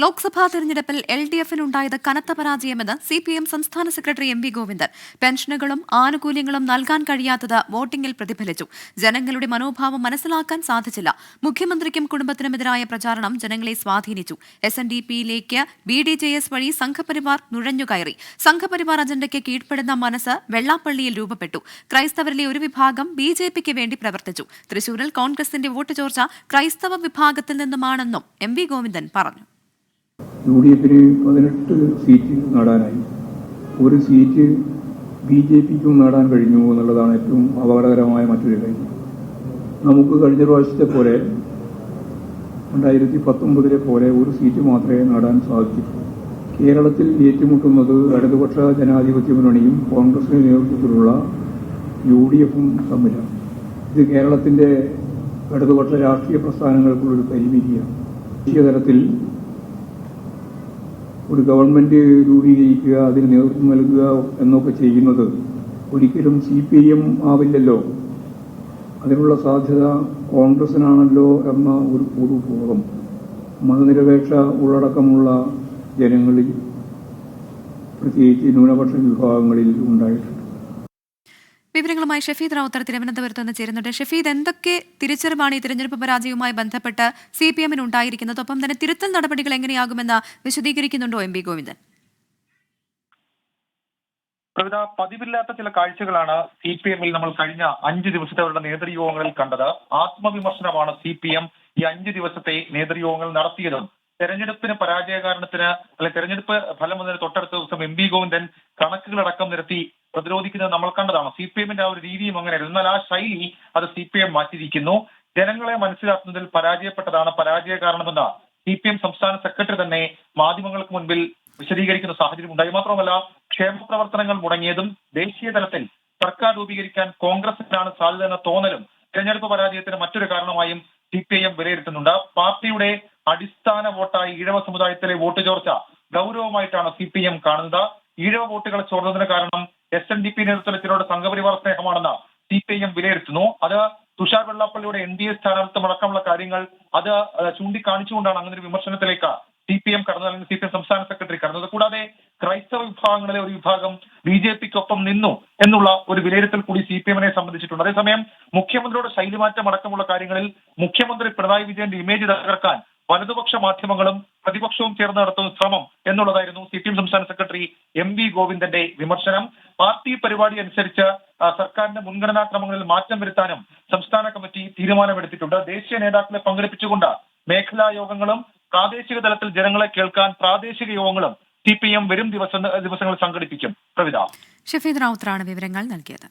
ലോക്സഭാ തെരഞ്ഞെടുപ്പിൽ L D എഫിനുണ്ടായത് കനത്ത പരാജയമെന്ന് സി പി എം സംസ്ഥാന സെക്രട്ടറി എം വി ഗോവിന്ദൻ. പെൻഷനുകളും ആനുകൂല്യങ്ങളും നൽകാൻ കഴിയാത്തത് വോട്ടിംഗിൽ പ്രതിഫലിച്ചു. ജനങ്ങളുടെ മനോഭാവം മനസ്സിലാക്കാൻ സാധിച്ചില്ല. മുഖ്യമന്ത്രിക്കും കുടുംബത്തിനുമെതിരായ പ്രചാരണം ജനങ്ങളെ സ്വാധീനിച്ചു. എസ് എൻ ഡി പിയിലേക്ക് ബി ഡി ജെ എസ് വഴി സംഘപരിവാർ നുഴഞ്ഞുകയറി സംഘപരിവാർ അജണ്ടയ്ക്ക് കീഴ്പ്പെടുന്ന മനസ്സ് വെള്ളാപ്പള്ളിയിൽ രൂപപ്പെട്ടു. ക്രൈസ്തവരിലെ ഒരു വിഭാഗം ബി ജെ പിക്ക് വേണ്ടി പ്രവർത്തിച്ചു. തൃശൂരിൽ കോൺഗ്രസിന്റെ വോട്ട് ചോർച്ച ക്രൈസ്തവ വിഭാഗത്തിൽ നിന്നുമാണെന്നും എം വി ഗോവിന്ദൻ പറഞ്ഞു. യു ഡി എഫിന് പതിനെട്ട് സീറ്റ് നേടാനായി. ഒരു സീറ്റ് ബി ജെ പിക്കും നേടാൻ കഴിഞ്ഞു എന്നുള്ളതാണ് ഏറ്റവും അപകടകരമായ മറ്റൊരു കാര്യം. നമുക്ക് കഴിഞ്ഞ പ്രാവശ്യത്തെ പോലെ രണ്ടായിരത്തി പത്തൊമ്പതിലെ പോലെ ഒരു സീറ്റ് മാത്രമേ നേടാൻ സാധിച്ചിട്ടുള്ളൂ. കേരളത്തിൽ ഏറ്റുമുട്ടുന്നത് ഇടതുപക്ഷ ജനാധിപത്യ മുന്നണിയും കോൺഗ്രസിന് നേതൃത്വത്തിലുള്ള യു ഡി എഫും തമ്മിലാണ്. ഇത് കേരളത്തിന്റെ ഇടതുപക്ഷ രാഷ്ട്രീയ പ്രസ്ഥാനങ്ങൾക്കുള്ളൊരു പരിമിതിയാണ്. ദേശീയ തലത്തിൽ ഒരു ഗവൺമെന്റ് രൂപീകരിക്കുക അതിന് നേതൃത്വം നൽകുക എന്നൊക്കെ ചെയ്യുന്നത് ഒരിക്കലും സി പി എം ആവില്ലല്ലോ. അതിനുള്ള സാധ്യത കോൺഗ്രസിനാണല്ലോ എന്ന ഒരു പൊതുബോധം മതനിരപേക്ഷ ഉള്ളടക്കമുള്ള ജനങ്ങളിൽ പ്രത്യേകിച്ച് ന്യൂനപക്ഷ വിഭാഗങ്ങളിൽ ഉണ്ടായിട്ടുണ്ട്. വിവരങ്ങളുമായി ഷഫീദ് റാവുത്തർ തിരുവനന്തപുരത്ത് നിന്ന് ചേരുന്നുണ്ട്. ഷഫീദ് എന്തൊക്കെ തിരിച്ചറിവാണ് ഈ തിരഞ്ഞെടുപ്പ് പരാജയവുമായി ബന്ധപ്പെട്ട് സി പി എമ്മിന് ഉണ്ടായിരിക്കുന്നത്? ഒപ്പം തന്നെ തിരുത്തൽ നടപടികൾ എങ്ങനെയാകുമെന്ന് വിശദീകരിക്കുന്നുണ്ടോ എം പി ഗോവിന്ദൻ? പ്രവിധ പതിവില്ലാത്ത ചില കാഴ്ചകളാണ് സി പി എമ്മിൽ നമ്മൾ കഴിഞ്ഞ അഞ്ച് ദിവസത്തെ അവരുടെ നേതൃയോഗങ്ങളിൽ കണ്ടത്. ആത്മവിമർശനമാണ് സി പി എം ഈ അഞ്ച് ദിവസത്തെ നേതൃയോഗങ്ങൾ നടത്തിയതും. തെരഞ്ഞെടുപ്പിന് പരാജയ കാരണത്തിന് അല്ലെ തെരഞ്ഞെടുപ്പ് ഫലം വന്നതിന് തൊട്ടടുത്ത ദിവസം എം പി ഗോവിന്ദൻ കണക്കുകളടക്കം നിരത്തി പ്രതിരോധിക്കുന്നത് നമ്മൾ കണ്ടതാണ്. സി പി എമ്മിന്റെ ആ ഒരു രീതിയും അങ്ങനെയായിരുന്നു എന്നാൽ ആ ശൈലി അത് സി പി എം മാറ്റിയിരിക്കുന്നു. ജനങ്ങളെ മനസ്സിലാക്കുന്നതിൽ പരാജയപ്പെട്ടതാണ്. പരാജയ കാരണമെന്ന സി പി എം സംസ്ഥാന സെക്രട്ടറി തന്നെ മാധ്യമങ്ങൾക്ക് മുൻപിൽ വിശദീകരിക്കുന്ന സാഹചര്യം ഉണ്ടായി. മാത്രമല്ല ക്ഷേമ പ്രവർത്തനങ്ങൾ മുടങ്ങിയതും ദേശീയ തലത്തിൽ സർക്കാർ രൂപീകരിക്കാൻ കോൺഗ്രസിനാണ് സാധ്യത എന്ന തോന്നലും തെരഞ്ഞെടുപ്പ് പരാജയത്തിന് മറ്റൊരു കാരണമായും സി പി ഐ എം വിലയിരുത്തുന്നുണ്ട് പാർട്ടിയുടെ അടിസ്ഥാന വോട്ടായി ഈഴവ സമുദായത്തിലെ വോട്ട് ചോർച്ച ഗൗരവമായിട്ടാണ് സി പി എം കാണുന്നത്. ഈഴവ വോട്ടുകളെ ചോർന്നതിന് കാരണം എസ് എൻ ഡി പി നേതൃത്വത്തിനോട് സംഘപരിവാർ സ്നേഹമാണെന്ന് സി പി ഐ എം വിലയിരുത്തുന്നു. അത് തുഷാർ വെള്ളാപ്പള്ളിയുടെ എൻ ഡി എ സ്ഥാനാർത്ഥിത്വം അടക്കമുള്ള കാര്യങ്ങൾ അത് ചൂണ്ടിക്കാണിച്ചുകൊണ്ടാണ് അങ്ങനെ ഒരു വിമർശനത്തിലേക്ക് സി പി എം കടന്നത് അല്ലെങ്കിൽ സി പി എം സംസ്ഥാന സെക്രട്ടറി കടന്നത് കൂടാതെ ക്രൈസ്തവ വിഭാഗങ്ങളിലെ ഒരു വിഭാഗം ബി ജെ പിക്കൊപ്പം നിന്നു എന്നുള്ള ഒരു വിലയിരുത്തൽ കൂടി സി പി എമ്മിനെ സംബന്ധിച്ചിട്ടുണ്ട്. അതേസമയം മുഖ്യമന്ത്രിയുടെ ശൈലിമാറ്റം അടക്കമുള്ള കാര്യങ്ങളിൽ മുഖ്യമന്ത്രി പിണറായി വിജയന്റെ ഇമേജ് തകർക്കാൻ വലതുപക്ഷ മാധ്യമങ്ങളും പ്രതിപക്ഷവും ചേർന്ന് നടത്തുന്ന ശ്രമം എന്നുള്ളതായിരുന്നു സി പി എം സംസ്ഥാന സെക്രട്ടറി എം വി ഗോവിന്ദന്റെ വിമർശനം. പാർട്ടി പരിപാടി അനുസരിച്ച് സർക്കാരിന്റെ മുൻഗണനാ ക്രമങ്ങളിൽ മാറ്റം വരുത്താനും സംസ്ഥാന കമ്മിറ്റി തീരുമാനമെടുത്തിട്ടുണ്ട്. ദേശീയ നേതാക്കളെ പങ്കെടുപ്പിച്ചുകൊണ്ട് മേഖലാ യോഗങ്ങളും പ്രാദേശിക തലത്തിൽ ജനങ്ങളെ കേൾക്കാൻ പ്രാദേശിക യോഗങ്ങളും സി പി എം വരും ദിവസങ്ങൾ സംഘടിപ്പിക്കും. പ്രവിത. ഷഫീദ് റാവുത്തറാണ് വിവരങ്ങൾ നൽകിയത്.